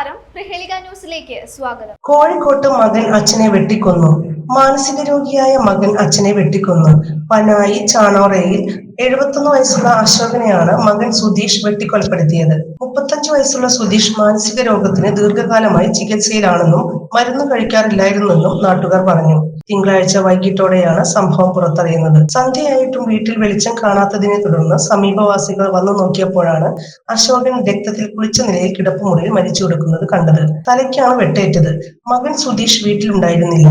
നമസ്കാരം. പ്രഹേളിക ന്യൂസിലേക്ക് സ്വാഗതം. കോഴിക്കോട്ട് മകൻ അച്ഛനെ വെട്ടിക്കൊന്നു. മാനസിക രോഗിയായ മകൻ അച്ഛനെ വെട്ടിക്കൊന്നു. പനായി ചാണോറയിൽ എഴുപത്തൊന്ന് വയസ്സുള്ള അശോകനെയാണ് മകൻ സുധീഷ് വെട്ടിക്കൊലപ്പെടുത്തിയത്. മുപ്പത്തഞ്ച് വയസ്സുള്ള സുധീഷ് മാനസിക രോഗത്തിന് ദീർഘകാലമായി ചികിത്സയിലാണെന്നും മരുന്ന് കഴിക്കാറില്ലായിരുന്നെന്നും നാട്ടുകാർ പറഞ്ഞു. തിങ്കളാഴ്ച വൈകിട്ടോടെയാണ് സംഭവം പുറത്തറിയുന്നത്. സന്ധ്യയായിട്ടും വീട്ടിൽ വെളിച്ചം കാണാത്തതിനെ തുടർന്ന് സമീപവാസികൾ വന്നു നോക്കിയപ്പോഴാണ് അശോകൻ രക്തത്തിൽ കുളിച്ച നിലയിൽ കിടപ്പുമുറിയിൽ മരിച്ചു കിടക്കുന്നത് കണ്ടത്. തലയ്ക്കാണ് വെട്ടേറ്റത്. മകൻ സുധീഷ് വീട്ടിലുണ്ടായിരുന്നില്ല.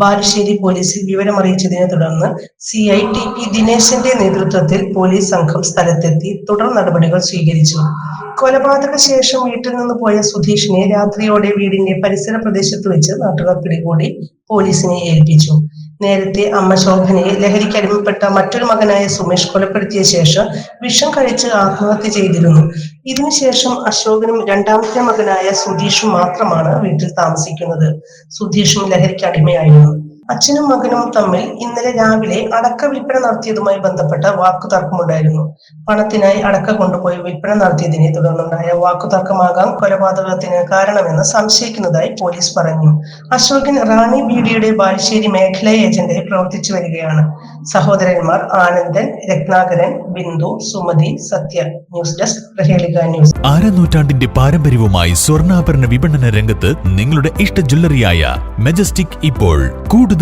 ബാലുശ്ശേരി പോലീസിൽ വിവരമറിയിച്ചതിനെ തുടർന്ന് സി ഐ ടി പി ദിനേശന്റെ നേതൃത്വത്തിൽ പോലീസ് സംഘം സ്ഥലത്തെത്തി തുടർ നടപടികൾ സ്വീകരിച്ചു. കൊലപാതക ശേഷം വീട്ടിൽ നിന്ന് പോയ സുധീഷിനെ രാത്രിയോടെ വീടിന്റെ പരിസര പ്രദേശത്ത് വെച്ച് നാട്ടുകാർ പിടികൂടി പോലീസിനെ ഏൽപ്പിച്ചു. നേരത്തെ അമ്മ ശോഭനയെ ലഹരിക്ക് അടിമപ്പെട്ട മറ്റൊരു മകനായ സുമേഷ് കൊലപ്പെടുത്തിയ ശേഷം വിഷം കഴിച്ച് ആത്മഹത്യ ചെയ്തിരുന്നു. ഇതിനുശേഷം അശോകനും രണ്ടാമത്തെ മകനായ സുധീഷും മാത്രമാണ് വീട്ടിൽ താമസിക്കുന്നത്. സുധീഷും ലഹരിക്ക് അടിമയായിരുന്നു. അച്ഛനും മകനും തമ്മിൽ ഇന്നലെ രാവിലെ അടക്ക വിൽപ്പന നടത്തിയതുമായി ബന്ധപ്പെട്ട വാക്കുതർക്കമുണ്ടായിരുന്നു. പണത്തിനായി അടക്ക കൊണ്ടുപോയി വിൽപ്പന നടത്തിയതിനെ തുടർന്നുണ്ടായ വാക്കുതർക്കമാകാം കൊലപാതകത്തിന് കാരണമെന്ന് സംശയിക്കുന്നതായി പോലീസ് പറഞ്ഞു. അശോകൻ റാണി ബീഡിയുടെ ബാലുശ്ശേരി മേഖലാ ഏജന്റായി പ്രവർത്തിച്ചു വരികയാണ്. സഹോദരന്മാർ Anandan Ratnakaran Bindu Sumathi Sathya. News desk Prahelika news. അരനൂറ്റാണ്ടിന്റെ പാരമ്പര്യവുമായി സ്വർണാഭരണ വിപണന രംഗത്ത് നിങ്ങളുടെ ഇഷ്ട ജ്വല്ലറിയായ മെജസ്റ്റിക് ഇപ്പോൾ കൂടുതൽ